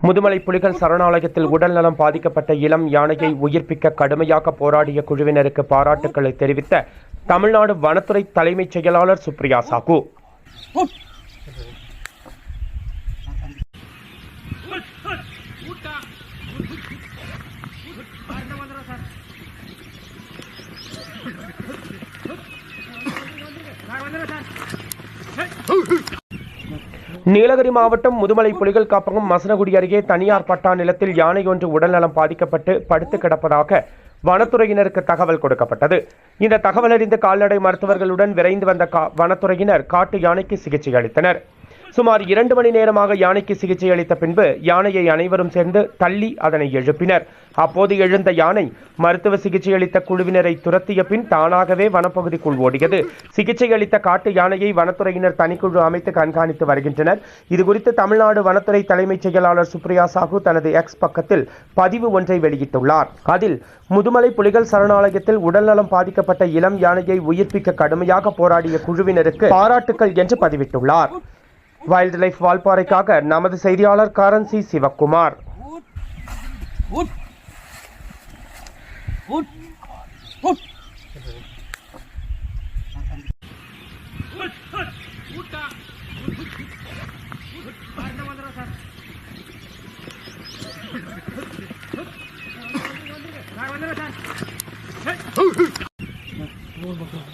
முதுமலை புலிகள் சரணாலயத்தில் உடல்நலம் பாதிக்கப்பட்ட இளம் யானையை உயிர்ப்பிக்க கடுமையாக போராடிய குழுவினருக்கு பாராட்டுக்களை தெரிவித்த தமிழ்நாடு வனத்துறை தலைமைச் செயலாளர் சுப்ரியா சாகு நீலகிரி மாவட்டம் முதுமலை புலிகள் காப்பகம் மசனகுடி அருகே தனியார் பட்டா நிலத்தில் யானை ஒன்று உடல்நலம் பாதிக்கப்பட்டு படுத்து கிடப்பதாக வனத்துறையினருக்கு தகவல் கொடுக்கப்பட்டது. இந்த தகவல் அறிந்த கால்நடை மருத்துவர்களுடன் விரைந்து வந்த கா- வனத்துறையினர் காட்டு யானைக்கு சிகிச்சை அளித்தனர். சுமார் இரண்டு மணி நேரமாக யானைக்கு சிகிச்சை அளித்த பின்பு யானையை அனைவரும் சேர்ந்து தள்ளி அதனை எழுப்பினர். அப்போது எழுந்த யானை மருத்துவ சிகிச்சை அளித்த குழுவினரை துரத்திய பின் தானாகவே வனப்பகுதிக்குள் ஓடியது. சிகிச்சை அளித்த காட்டு யானையை வனத்துறையினர் தனிக்குழு அமைத்து கண்காணித்து வருகின்றனர். இதுகுறித்து தமிழ்நாடு வனத்துறை தலைமைச் செயலாளர் சுப்ரியா சாஹூ தனது எக்ஸ் பக்கத்தில் பதிவு ஒன்றை வெளியிட்டுள்ளார். அதில் முதுமலை புலிகள் சரணாலயத்தில் உடல்நலம் பாதிக்கப்பட்ட இளம் யானையை உயிர்ப்பிக்க கடுமையாக போராடிய குழுவினருக்கு பாராட்டுக்கள் என்று பதிவிட்டுள்ளார். வைல்ட் லைஃப் வால்பாறைக்காக நமது செய்தியாளர் காரன்சி சிவக்குமார். சார்.